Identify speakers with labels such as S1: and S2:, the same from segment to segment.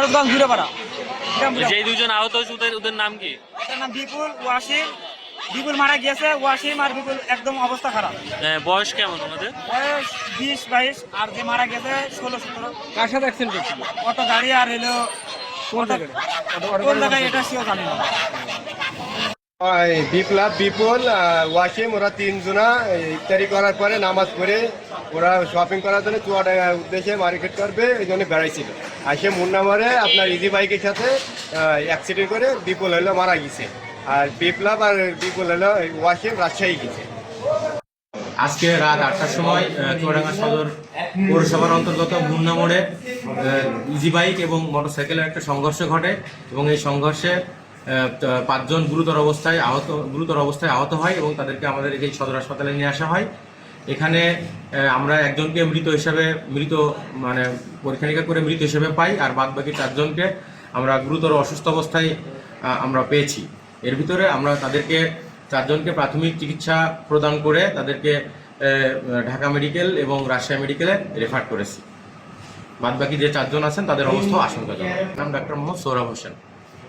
S1: শরৎগঞ্জ ঘুরেপাড়া
S2: যে দুজন আহত হয়েছে ওদের ওদের নাম কি?
S1: এটার নাম বিপুল ওয়াসিম বিপুল মারা গিয়েছে ওয়াসিম আর বিপুল একদম অবস্থা খারাপ।
S2: আহ, বয়স কেমন ওনাদের?
S1: বয়স বিশ বাইশ আর যে মারা গেছে ষোলো সতেরো।
S3: কার সাথে অ্যাক্সিডেন্ট হয়েছিল?
S1: অটো গাড়ি আর এলো
S3: কোন জায়গায়
S1: এটা সেও জানি না।
S4: বিপ্লব, বিপুল ওয়াসিম, ওরা তিনজনা ইফতারি করার পরে নামাজ পড়ে ওরা শপিং করার জন্য চুয়াডাঙ্গার উদ্দেশ্যে মার্কেট করবে, এই জন্য বেড়াইছিল। আর সে মুন্না মারে আপনার ইজি বাইকের সাথে অ্যাক্সিডেন্ট করে বিপুল হলো মারা গেছে। আর বিপ্লব আর বিপুল হলো ওয়াসিম রাজশাহী গেছে।
S5: আজকে রাত আটটার সময় চুয়াডাঙ্গা সদর পৌরসভার অন্তর্গত মুন্না মোড়ে ইজি বাইক এবং মোটরসাইকেলের একটা সংঘর্ষ ঘটে এবং এই সংঘর্ষে পাঁচজন গুরুতর অবস্থায় আহত গুরুতর অবস্থায় আহত হয় এবং তাদেরকে আমাদের এই সদর হাসপাতালে নিয়ে আসা হয়। এখানে আমরা একজনকে মৃত হিসাবে মৃত মানে পরীক্ষা নিরীক্ষা করে মৃত হিসেবে পাই আর বাদ বাকি চারজনকে আমরা গুরুতর অসুস্থ অবস্থায় আমরা পেয়েছি। এর ভিতরে আমরা তাদেরকে চারজনকে প্রাথমিক চিকিৎসা প্রদান করে তাদেরকে ঢাকা মেডিকেল এবং রাজশাহী মেডিকেলে রেফার করেছি। বাদ বাকি যে চারজন আছেন তাদের অবস্থা আশঙ্কাজনক। নাম doctor Mohammad Sourav Hossain.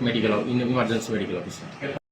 S5: Medical emergency medical officer